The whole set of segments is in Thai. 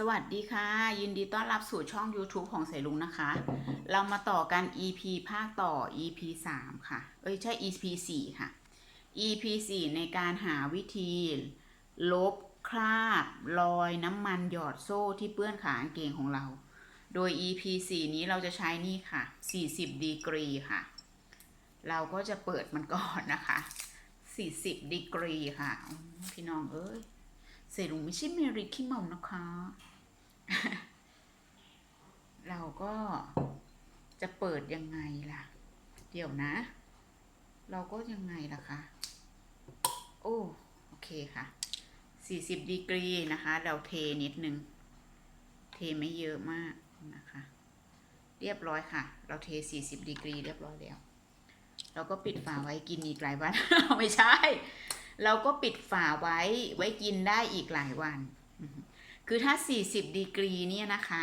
สวัสดีค่ะ ยินดีต้อนรับสู่ช่อง YouTube ของเสลุงนะคะ เรามาต่อกัน EP ภาคต่อ EP 3 ค่ะ เอ้ยใช่ EP 4 ค่ะ EP 4 ในการหาวิธี ลบคราบรอยน้ำมันหยอดโซ่ที่เปื้อนขากางเกงของเรา โดย EP 4 นี้เราจะใช้นี่ค่ะ 40ดีกรีค่ะ เราก็จะเปิดมันก่อนนะคะ 40ดีกรีค่ะ พี่น้องเอ้ย เสรุงไม่ใช่เมริคิเมานะคะ เราก็จะเปิดยังไงล่ะ เดี๋ยวนะ เราก็ยังไงล่ะคะ โอ้โอเคค่ะ 40 ดีกรีนะคะ เราเทนิดนึง เทไม่เยอะมากนะคะ เรียบร้อยค่ะ เราเท 40 ดีกรี เรียบร้อยแล้ว เราก็ปิดฝาไว้กินอีกหลายวัน ไม่ใช่ เราก็ปิดฝาไว้ไว้กินได้อีกหลายวัน คือถ้า 40 ดีกรีเนี่ยนะคะ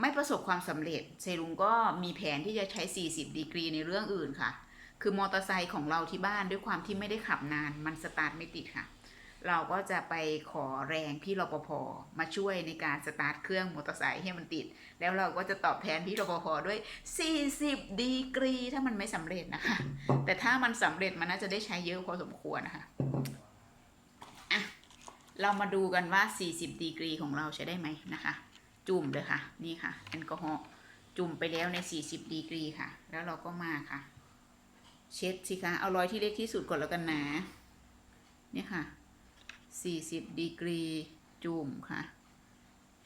ไม่ประสบความสำเร็จเซรุงก็มีแผนที่จะใช้ 40 ดีกรีในเรื่องอื่นค่ะ คือมอเตอร์ไซค์ของเราที่บ้านด้วยความที่ไม่ได้ขับนาน มันสตาร์ทไม่ติดค่ะ เราก็จะไปขอแรงพี่รปภมาช่วยในการสตาร์ทเครื่องมอเตอร์ไซค์ให้มันติด แล้วเราก็จะตอบแทนพี่รปภด้วย 40 ดีกรี ถ้ามันไม่สำเร็จนะคะ แต่ถ้ามันสำเร็จมันน่าจะได้ใช้เยอะพอสมควรนะคะอะเรามาดูกันว่า 40 ดีกรีของเราใช้ได้ไหมนะคะ จุ่มเลยค่ะ นี่ค่ะแอลกอฮอล์จุ่มไปแล้วใน 40 ดีกรีค่ะ แล้วเราก็มาค่ะ เช็ดสิคะเอารอยที่เล็กที่สุดก่อนแล้วกันนะเนี่ยค่ะ 40 ดีกรี จุ่มค่ะ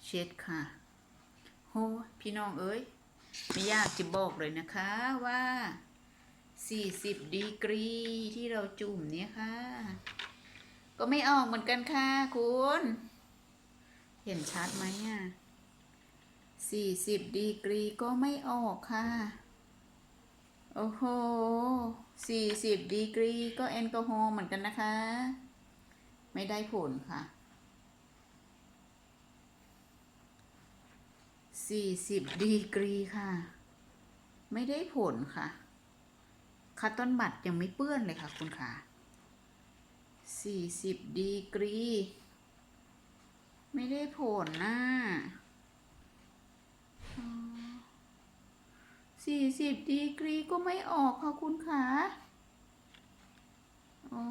เช็ดค่ะโหพี่น้องเอ้ย ไม่ยากจะบอกเลยนะคะว่า 40 ดีกรีที่เราจุ่มเนี่ยค่ะ ก็ไม่ออกเหมือนกันค่ะคุณ เห็นชัดไหมอะ40 ดีกรีก็ไม่ออกค่ะโอ้โห40 ดีกรีก็แอลกอฮอล์เหมือนกันนะคะ ไม่ได้ผลค่ะ40ดีกรีค่ะ ไม่ได้ผลค่ะคัตตอนบัตยังไม่เปื้อนเลยค่ะคุณค่ะ40ดีกรี ไม่ได้ผลนะอ๋อ40ดีกรีก็ไม่ออกค่ะคุณค่ะ อ๋อ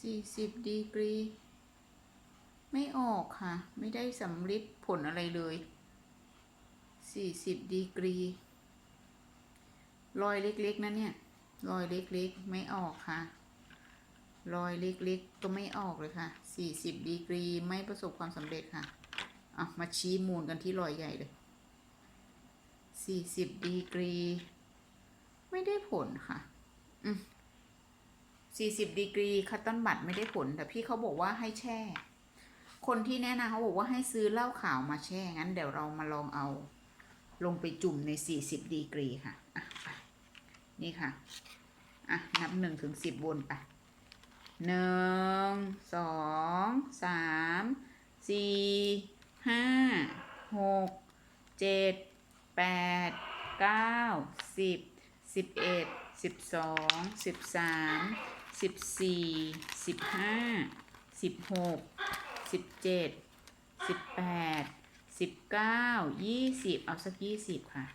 40ดีกรี ไม่ออกค่ะ ไม่ได้สำลิดผลอะไรเลย40ดีกรี รอยเล็กๆนะเนี่ย รอยเล็กๆ ไม่ออกค่ะ รอยเล็กๆ ก็ไม่ออกเลยค่ะ40ดีกรีไม่ประสบความสำเร็จค่ะอะมาชี้มูลกันที่รอยใหญ่เลย40ดีกรี ไม่ได้ผลค่ะ อืม 40 ดีกรีคัตตอนบัตไม่ได้ผล แต่พี่เขาบอกว่าให้แช่ คนที่แนะนำเขาบอกว่าให้ซื้อเหล้าขาวมาแช่ งั้นเดี๋ยวเรามาลองเอา ลงไปจุ่มใน 40 ดีกรีค่ะอะนี่ค่ะ อะ นับหนึ่งถึงสิบวนไปหนึ่งสองสามสี่ห้าหกเจ็ดแปดเก้าสิบสิบเอ็ดสิบสองสิบสาม สิบสี่สิบห้าสิบหกสิบเจ็ดสิบแปดสิบเก้ายี่สิบเอาสักยี่สิบค่ะ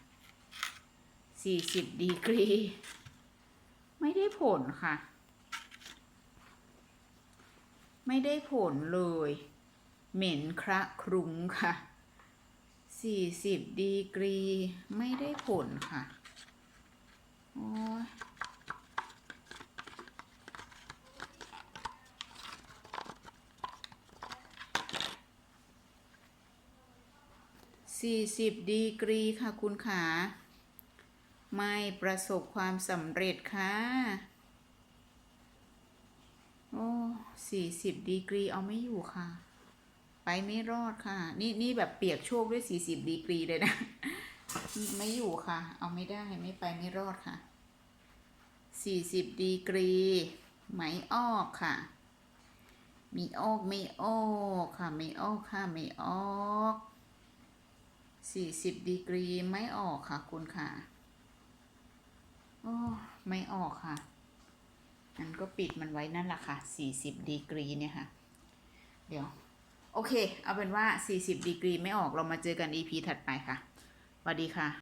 สี่สิบดีกรี ไม่ได้ผลค่ะ ไม่ได้ผลเลย เหม็นคระครุ้งค่ะสี่สิบดีกรี ไม่ได้ผลค่ะ โอ้ย สี่สิบดีกรีค่ะคุณขา ไม่ประสบความสำเร็จค่ะ โอ้สี่สิบดีกรีเอาไม่อยู่ค่ะ ไปไม่รอดค่ะ นี่นี่แบบเปียกโชคด้วยสี่สิบดีกรีเลยนะ ไม่อยู่ค่ะ เอาไม่ได้ไม่ไปไม่รอดค่ะสี่สิบดีกรีไหมออกค่ะมีออกไม่ออกค่ะไม่ออกค่ะไม่ออก สี่สิบดีกรีไม่ออกค่ะคุณค่ะ โอ้ ไม่ออกค่ะงั้นก็ปิดมันไว้นั่นแหละค่ะ40ดีกรีเนี่ยค่ะ เดี๋ยว โอเค เอาเป็นว่า40ดีกรีไม่ออกเรามาเจอกัน EP ถัดไปค่ะสวัสดีค่ะ